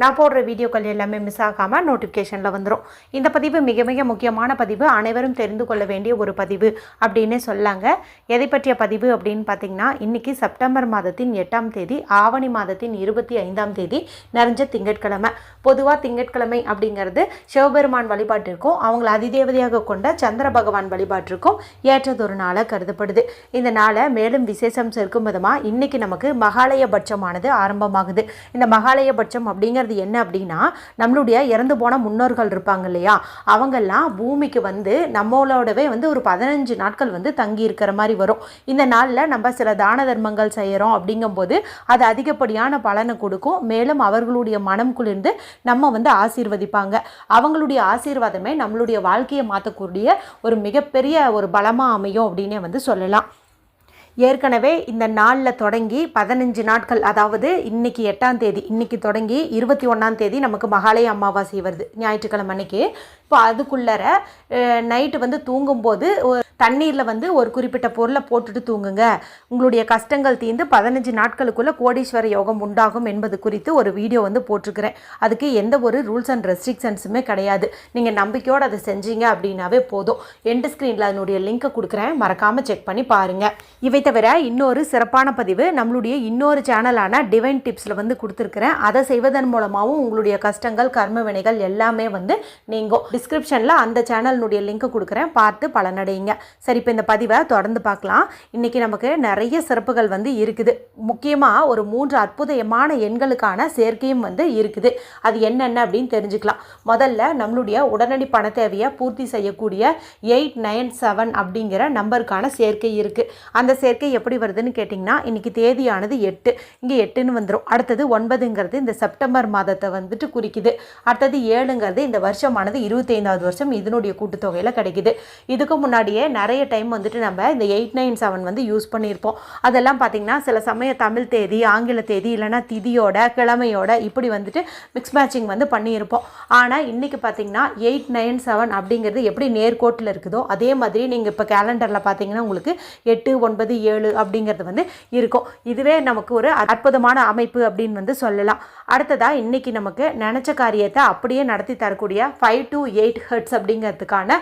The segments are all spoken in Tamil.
நான் போடுற வீடியோக்கள் எல்லாமே மிஸ் ஆகாமல் நோட்டிஃபிகேஷனில் வந்துடும் இந்த பதிவு மிக மிக முக்கியமான பதிவு. அனைவரும் தெரிந்து கொள்ள வேண்டிய ஒரு பதிவு அப்படின்னே சொல்லாங்க. எதை பற்றிய பதிவு அப்படின்னு பார்த்தீங்கன்னா இன்றைக்கி செப்டம்பர் மாதத்தின் எட்டாம் தேதி ஆவணி மாதத்தின் இருபத்தி ஐந்தாம் தேதி நிறைஞ்ச திங்கட்கிழமை. பொதுவாக திங்கட்கிழமை அப்படிங்கிறது சிவபெருமான் வழிபாட்டிற்கும் அவங்கள அதிதேவதையாக கொண்ட சந்திர பகவான் வழிபாட்டிற்கும் ஏற்றதொரு நாளாக கருதப்படுது. இந்த நாளை மேலும் விசேஷம் சேர்க்கும் விதமாக இன்றைக்கி நமக்கு மகாலயபட்சமானது ஆரம்பமாகுது. இந்த மகாலயபட்சம் அப்படிங்கிறது என்ன அப்படின்னா நம்மளுடைய இறந்து போன முன்னோர்கள் இருப்பாங்க இல்லையா? அவங்கெல்லாம் பூமிக்கு வந்து நம்மளோடவே வந்து ஒரு பதினஞ்சு நாட்கள் வந்து தங்கி இருக்கிற மாதிரி வரும். இந்த நாளில் நம்ம சில தான தர்மங்கள் செய்கிறோம் அப்படிங்கும்போது அது அதிகப்படியான பலனை கொடுக்கும். மேலும் அவர்களுடைய மனம் குளிர்ந்து நம்ம வந்து ஆசீர்வதிப்பாங்க. அவங்களுடைய ஆசீர்வாதமே நம்மளுடைய வாழ்க்கையை மாற்றக்கூடிய ஒரு மிகப்பெரிய ஒரு பலமாக அமையும் அப்படின்னே வந்து சொல்லலாம். ஏற்கனவே இந்த நாளில் தொடங்கி பதினஞ்சு நாட்கள் அதாவது இன்னைக்கு எட்டாம் தேதி இன்னைக்கு தொடங்கி இருபத்தி ஒன்றாம் தேதி நமக்கு மகாலய அமாவாசை வருது. ஞாயிற்றுக்கிழமை அன்னைக்கு. இப்போ அதுக்குள்ளற நைட்டு வந்து தூங்கும்போது தண்ணீரில் வந்து ஒரு குறிப்பிட்ட பொருளை போட்டுட்டு தூங்குங்க. உங்களுடைய கஷ்டங்கள் தீர்ந்து பதினஞ்சு நாட்களுக்குள்ளே கோடீஸ்வர யோகம் உண்டாகும் என்பது குறித்து ஒரு வீடியோ வந்து போட்டிருக்கிறேன். அதுக்கு எந்த ஒரு ரூல்ஸ் அண்ட் ரெஸ்ட்ரிக்ஷன்ஸுமே கிடையாது. நீங்கள் நம்பிக்கையோடு அதை செஞ்சீங்க அப்படின்னாவே போதும். எண்டு ஸ்க்ரீனில் அதனுடைய லிங்க்கை கொடுக்குறேன். மறக்காமல் செக் பண்ணி பாருங்கள் இவை தவிர இன்னொரு சிறப்பான பதிவு நம்மளுடைய இன்னொரு சேனலான டிவைன் டிப்ஸில் வந்து கொடுத்துருக்குறேன். அதை செய்வதன் மூலமாகவும் உங்களுடைய கஷ்டங்கள் கர்ம வினைகள் எல்லாமே வந்து நீங்கும். டிஸ்கிரிப்ஷனில் அந்த சேனலினுடைய லிங்க் கொடுக்குறேன். பார்த்து பலனடையுங்க. சரி இப்போ இந்த பதிவை தொடர்ந்து பார்க்கலாம். இன்றைக்கி நமக்கு நிறைய சிறப்புகள் வந்து இருக்குது. முக்கியமாக ஒரு மூன்று அற்புதமான எண்களுக்கான சேர்க்கையும் வந்து இருக்குது. அது என்னென்ன அப்படின்னு தெரிஞ்சுக்கலாம். முதல்ல நம்மளுடைய உடனடி பண தேவையை பூர்த்தி செய்யக்கூடிய எயிட் நைன் செவன் அப்படிங்கிற நம்பருக்கான சேர்க்கை இருக்குது அந்த சேர்க்கை எப்படி வருதுன்னு கேட்டிங்கன்னா இன்றைக்கி தேதியானது எட்டு. இங்கே எட்டுன்னு வந்துடும் அடுத்தது ஒன்பதுங்கிறது இந்த செப்டம்பர் மாதத்தை வந்துட்டு குறிக்குது. அடுத்தது ஏழுங்கிறது இந்த வருஷமானது இருபது இருபத்தைந்தாவது வருஷம் இதனுடைய கூட்டுத்தொகையில் கிடைக்குது. இதுக்கு முன்னாடியே நிறைய டைம் வந்துட்டு நம்ம இந்த எயிட் நைன் செவன் வந்து யூஸ் பண்ணியிருப்போம். அதெல்லாம் பார்த்திங்கன்னா சில சமயம் தமிழ் தேதி ஆங்கில தேதி இல்லைனா திதியோட கிழமையோட இப்படி வந்துட்டு மிக்ஸ் மேட்சிங் வந்து பண்ணியிருப்போம். ஆனால் இன்றைக்கி பார்த்திங்கன்னா எயிட் நைன் செவன் அப்படிங்கிறது எப்படி நேர்கோட்டில் இருக்குதோ அதே மாதிரி நீங்கள் இப்போ கேலண்டரில் பார்த்தீங்கன்னா உங்களுக்கு எட்டு ஒன்பது ஏழு அப்படிங்கிறது வந்து இருக்கும். இதுவே நமக்கு ஒரு அற்புதமான அமைப்பு அப்படின்னு வந்து சொல்லலாம். அடுத்ததாக இன்றைக்கி நமக்கு நினச்ச காரியத்தை அப்படியே நடத்தி தரக்கூடிய ஃபைவ் டு எயிட் ஹெர்ட்ஸ் அப்படிங்கிறதுக்கான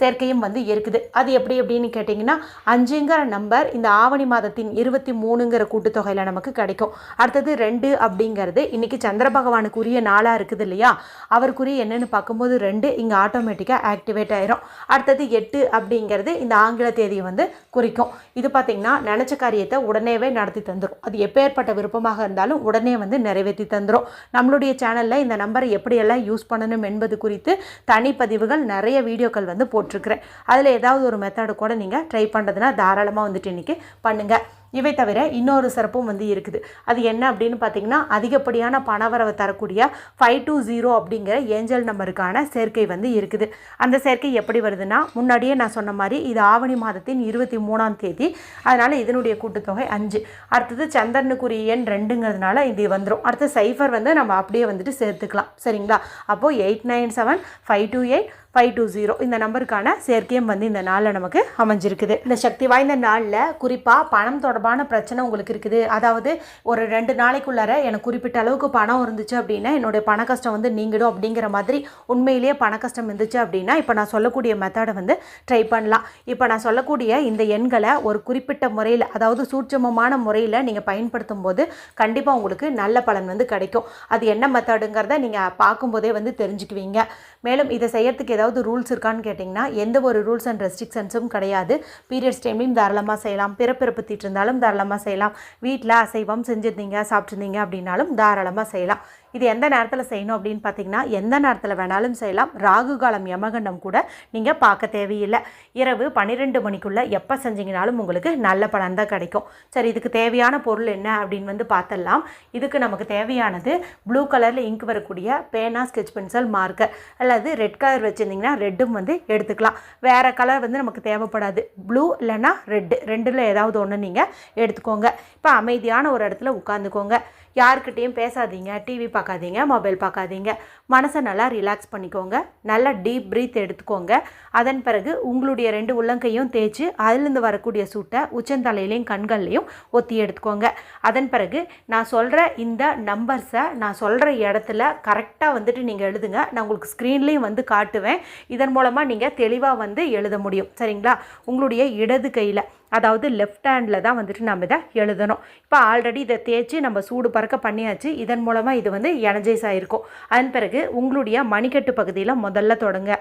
சேர்க்கையும் வந்து இருக்குது. அது எப்படி அப்படின்னு கேட்டிங்கன்னா அஞ்சுங்கிற நம்பர் இந்த ஆவணி மாதத்தின் இருபத்தி மூணுங்கிற கூட்டுத்தொகையில் நமக்கு கிடைக்கும். அடுத்தது ரெண்டு அப்படிங்கிறது இன்றைக்கி சந்திர பகவானுக்குரிய நாளாக இருக்குது இல்லையா? அவருக்குரிய என்னென்னு பார்க்கும்போது ரெண்டு இங்கே ஆட்டோமேட்டிக்காக ஆக்டிவேட் ஆயிரும். அடுத்தது எட்டு அப்படிங்கிறது இந்த ஆங்கில தேதியை வந்து குறிக்கும். இது பார்த்திங்கன்னா நினச்ச காரியத்தை உடனேவே நடத்தி தந்துடும் அது எப்பேற்பட்ட விருப்பமாக இருந்தாலும் உடனே வந்து நிறைவேற்றி தந்துடும் நம்மளுடைய சேனலில் இந்த நம்பரை எப்படியெல்லாம் யூஸ் பண்ணணும் என்பது குறித்து தனிப்பதிவுகள் நிறைய வீடியோக்கள் வந்து போட்டிருக்கிறேன். அதில் ஏதாவது ஒரு மெத்தடு கூட நீங்கள் ட்ரை பண்ணுறதுனா தாராளமாக வந்துட்டு இன்றைக்கி பண்ணுங்கள் இவை தவிர இன்னொரு சிறப்பும் வந்து இருக்குது. அது என்ன அப்படின்னு பார்த்தீங்கன்னா அதிகப்படியான பணவரவை தரக்கூடிய ஃபைவ் டூ ஜீரோ அப்படிங்கிற ஏஞ்சல் நம்பருக்கான சேர்க்கை வந்து இருக்குது. அந்த சேர்க்கை எப்படி வருதுன்னா முன்னாடியே நான் சொன்ன மாதிரி இது ஆவணி மாதத்தின் இருபத்தி மூணாம் தேதி. அதனால் இதனுடைய கூட்டுத்தொகை அஞ்சு. அடுத்தது சந்திரனுக்குரிய எண் ரெண்டுங்கிறதுனால இது வந்துடும் அடுத்து சைஃபர் வந்து நம்ம அப்படியே வந்துட்டு சேர்த்துக்கலாம். சரிங்களா? அப்போது eight nine seven five two eight five two zero இந்த நம்பருக்கான சேர்க்கையும் வந்து இந்த நாளில் நமக்கு அமைஞ்சிருக்குது. இந்த சக்தி வாய்ந்த நாளில் குறிப்பாக பணம் தொடர்பான பிரச்சனை உங்களுக்கு இருக்குது. அதாவது ஒரு ரெண்டு நாளைக்குள்ளார எனக்கு குறிப்பிட்ட அளவுக்கு பணம் இருந்துச்சு அப்படின்னா என்னுடைய பண கஷ்டம் வந்து நீங்கிடும் அப்படிங்கிற மாதிரி உண்மையிலேயே பண கஷ்டம் இருந்துச்சு அப்படின்னா இப்போ நான் சொல்லக்கூடிய மெத்தடை வந்து ட்ரை பண்ணலாம். இப்போ நான் சொல்லக்கூடிய இந்த எண்களை ஒரு குறிப்பிட்ட முறையில் அதாவது சூட்சமமான முறையில் நீங்கள் பயன்படுத்தும் போது கண்டிப்பாக உங்களுக்கு நல்ல பலன் வந்து கிடைக்கும். அது என்ன மெத்தடுங்கிறத நீங்கள் பார்க்கும்போதே வந்து தெரிஞ்சுக்குவீங்க. மேலும் இதை செய்யறதுக்கு ஏதாவது ரூல்ஸ் இருக்கான்னு கேட்டிங்கன்னா எந்த ஒரு ரூல்ஸ் அண்ட் ரெஸ்ட்ரிக்ஷன்ஸும் கிடையாது. பீரியட்ஸ் டைம்லையும் தாராளமாக செய்யலாம். பிறப்பிறப்பு தீட்டு இருந்தாலும் தாராளமாக செய்யலாம். வீட்டில் அசைவம் செஞ்சுருந்தீங்க சாப்பிட்ருந்தீங்க அப்படின்னாலும் தாராளமாக செய்யலாம். இது எந்த நேரத்தில் செய்யணும் அப்படின்னு பார்த்தீங்கன்னா எந்த நேரத்தில் வேணாலும் செய்யலாம். ராகு காலம் யமகண்டம் கூட நீங்கள் பார்க்க தேவையில்லை. இரவு பன்னிரெண்டு மணிக்குள்ளே எப்போ செஞ்சீங்கனாலும் உங்களுக்கு நல்ல பலன் தான் கிடைக்கும். சரி இதுக்கு தேவையான பொருள் என்ன அப்படின்னு வந்து பார்த்தலாம் இதுக்கு நமக்கு தேவையானது ப்ளூ கலரில் இங்க் வரக்கூடிய பேனா ஸ்கெட்ச் பென்சில் மார்க்கர் அல்லது ரெட் கலர் வச்சுருந்தீங்கன்னா ரெட்டும் வந்து எடுத்துக்கலாம். வேறு கலர் வந்து நமக்கு தேவைப்படாது. ப்ளூ இல்லைன்னா ரெட்டு ரெண்டில் ஏதாவது ஒன்று நீங்கள் எடுத்துக்கோங்க. இப்போ அமைதியான ஒரு இடத்துல உட்காந்துக்கோங்க யாருக்கிட்டேயும் பேசாதீங்க டிவி பார்க்காதீங்க மொபைல் பார்க்காதீங்க. மனசை நல்லா ரிலாக்ஸ் பண்ணிக்கோங்க. நல்லா டீப் ப்ரீத் எடுத்துக்கோங்க. அதன் பிறகு உங்களுடைய ரெண்டு உள்ளங்கையும் தேய்ச்சி அதுலேருந்து வரக்கூடிய சூட்டை உச்சந்தலையிலையும் கண்கள்லையும் ஒத்தி எடுத்துக்கோங்க. அதன் பிறகு நான் சொல்கிற இந்த நம்பர்ஸை நான் சொல்கிற இடத்துல கரெக்டாக வந்துட்டு நீங்கள் எழுதுங்க. நான் உங்களுக்கு ஸ்க்ரீன்லேயும் வந்து காட்டுவேன். இதன் மூலமாக நீங்கள் தெளிவாக வந்து எழுத முடியும். சரிங்களா? உங்களுடைய இடது கையில். அதாவது லெஃப்ட் ஹேண்டில் தான் வந்துட்டு நம்ம இதை எழுதணும். இப்போ ஆல்ரெடி இதை தேய்ச்சி நம்ம சூடு பறக்க பண்ணியாச்சு. இதன் மூலமாக இது வந்து எனர்ஜைஸ் ஆகிருக்கும் அதன் பிறகு உங்களுடைய மணிக்கட்டு பகுதியில் முதல்ல தொடங்க.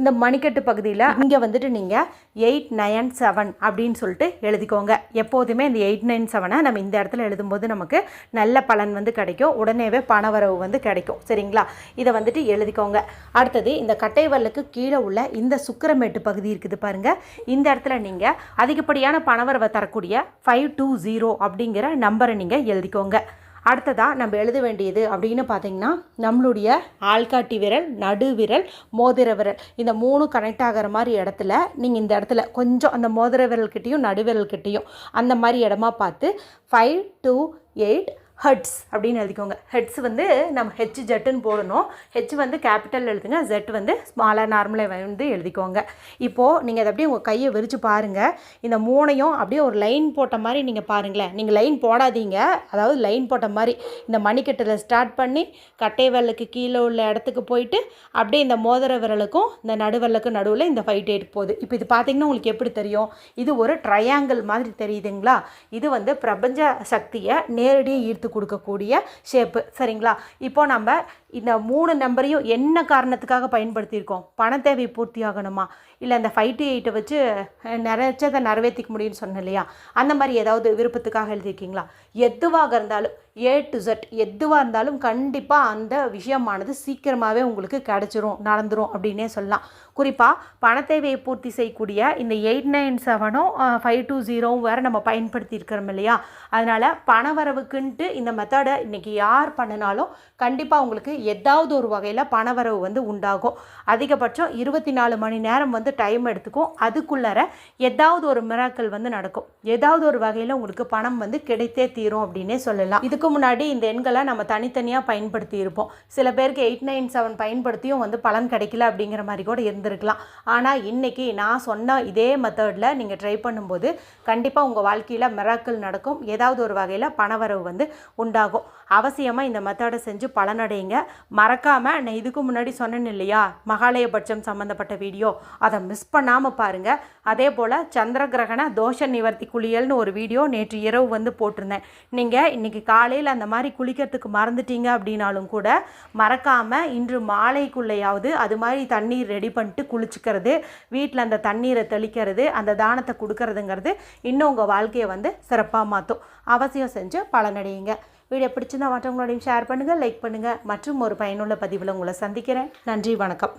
இந்த மணிக்கட்டு பகுதியில் இங்கே வந்துட்டு நீங்கள் எயிட் நயன் செவன் அப்படின்னு சொல்லிட்டு எழுதிக்கோங்க. எப்போதுமே இந்த எயிட் நைன் செவனை நம்ம இந்த இடத்துல எழுதும்போது நமக்கு நல்ல பலன் வந்து கிடைக்கும். உடனேவே பணவரவு வந்து கிடைக்கும். சரிங்களா? இதை வந்துட்டு எழுதிக்கோங்க. அடுத்தது இந்த கட்டைவல்லுக்கு கீழே உள்ள இந்த சுக்கரமேட்டு பகுதி இருக்குது பாருங்கள் இந்த இடத்துல நீங்கள் அதிகப்படியான பணவரவை தரக்கூடிய ஃபைவ் டூ ஜீரோ அப்படிங்கிற நம்பரை நீங்கள் எழுதிக்கோங்க. அடுத்ததாக நம்ம எழுத வேண்டியது அப்படின்னு பார்த்தீங்கன்னா நம்மளுடைய ஆள்காட்டி விரல் நடு விரல் மோதிர விரல். இந்த மூணு கனெக்ட் ஆகிற மாதிரி இடத்துல நீங்கள் இந்த இடத்துல கொஞ்சம் அந்த மோதிர விரல்கிட்டையும் நடுவிரல்கிட்டையும் அந்த மாதிரி இடமா பார்த்து ஃபைவ் டூ எயிட் ஹெட்ஸ் அப்படின்னு எழுதிக்கோங்க. ஹெட்ஸ் வந்து நம்ம ஹெச் ஜெட்டுன்னு போடணும். ஹெச் வந்து கேபிட்டல் எழுதுங்க. ஜெட் வந்து ஸ்மாலாக நார்மலாக வந்து எழுதிக்கோங்க. இப்போது நீங்கள் அதை அப்படியே உங்கள் கையை விரித்து பாருங்கள் இந்த மூணையும் அப்படியே ஒரு லைன் போட்ட மாதிரி நீங்கள் பாருங்களேன். நீங்கள் லைன் போடாதீங்க. அதாவது லைன் போட்ட மாதிரி. இந்த மணிக்கட்டில் ஸ்டார்ட் பண்ணி கட்டை விரலுக்கு கீழே உள்ள இடத்துக்கு போயிட்டு அப்படியே இந்த மோதிர விரலுக்கும் இந்த நடுவரலுக்கும் நடுவில் இந்த ஃபைட் எயிட் போகுது. இப்போ இது பார்த்தீங்கன்னா உங்களுக்கு எப்படி தெரியும்? இது ஒரு ட்ரையாங்கிள் மாதிரி தெரியுதுங்களா? இது வந்து பிரபஞ்ச சக்தியை நேரடியாக ஈர்த்து கொடுக்கக்கூடிய ஷேப்பு சரிங்களா? இப்போ நம்ம இந்த மூணு நம்பரையும் என்ன காரணத்துக்காக பயன்படுத்தியிருக்கோம்? பண தேவை பூர்த்தி ஆகணுமா? இல்லை இந்த ஃபைவ் டு எயிட்டை வச்சு நிறைச்சதை நிறைவேற்றிக்க முடியும்னு சொன்னேன் இல்லையா? அந்த மாதிரி ஏதாவது விருப்பத்துக்காக எழுதியிருக்கீங்களா? எதுவாக இருந்தாலும் ஏ டு ஜெட் எதுவாக இருந்தாலும் கண்டிப்பாக அந்த விஷயமானது சீக்கிரமாகவே உங்களுக்கு கிடச்சிரும் நடந்துடும் அப்படின்னே சொல்லலாம். குறிப்பாக பண தேவையை பூர்த்தி செய்யக்கூடிய இந்த எயிட் நைன் செவனும் ஃபைவ் டூ ஜீரோவும் வேறு நம்ம பயன்படுத்தி இருக்கிறோம் இல்லையா? அதனால் பண வரவுக்குன்ட்டு இந்த மெத்தடை இன்றைக்கி யார் பண்ணினாலும் கண்டிப்பாக உங்களுக்கு ஏதாவது ஒரு வகையில் பணவரவு வந்து உண்டாகும். அதிகபட்சம் இருபத்தி நாலு மணி நேரம் வந்து டைம் எடுத்துக்கும். அதுக்குள்ளார ஏதாவது ஒரு மிராக்கள் வந்து நடக்கும். ஏதாவது ஒரு வகையில் உங்களுக்கு பணம் வந்து கிடைத்தே தீரும் அப்படின்னே சொல்லலாம். இதுக்கு முன்னாடி இந்த எண்களை நம்ம தனித்தனியாக பயன்படுத்தி இருப்போம் சில பேருக்கு எயிட் நைன் செவன் பயன்படுத்தியும் வந்து பலன் கிடைக்கல அப்படிங்கிற மாதிரி கூட இருந்திருக்கலாம். ஆனால் இன்றைக்கி நான் சொன்ன இதே மெத்தடில் நீங்கள் ட்ரை பண்ணும்போது கண்டிப்பாக உங்கள் வாழ்க்கையில் மிராக்கள் நடக்கும். ஏதாவது ஒரு வகையில் பணவரவு வந்து உண்டாகும். அவசியமாக இந்த மெத்தடை செஞ்சு பலனடையுங்க. மறக்காமல் நான் இதுக்கு முன்னாடி சொன்னேன் இல்லையா? மகாலயபட்சம் சம்மந்தப்பட்ட வீடியோ அதை மிஸ் பண்ணாமல் பாருங்கள் அதே போல் சந்திர கிரகண தோஷ நிவர்த்தி குளியல்னு ஒரு வீடியோ நேற்று இரவு வந்து போட்டிருந்தேன். நீங்கள் இன்றைக்கி காலையில் அந்த மாதிரி குளிக்கிறதுக்கு மறந்துட்டீங்க அப்படின்னாலும் கூட மறக்காமல் இன்று மாலைக்குள்ளேயாவது அது மாதிரி தண்ணீர் ரெடி பண்ணிட்டு குளிச்சுக்கிறது வீட்டில் அந்த தண்ணீரை தெளிக்கிறது அந்த தானத்தை கொடுக்கறதுங்கிறது இன்னும் உங்கள் வாழ்க்கையை வந்து சிறப்பாக மாற்றும் அவசியம் செஞ்சு பலனடையுங்க. வீடியோ பிடிச்சிருந்தா மற்றவங்களோடையும் ஷேர் பண்ணுங்கள் லைக் பண்ணுங்கள் மற்றும் ஒரு பயனுள்ள பதிவில் உங்களை சந்திக்கிறேன். நன்றி வணக்கம்.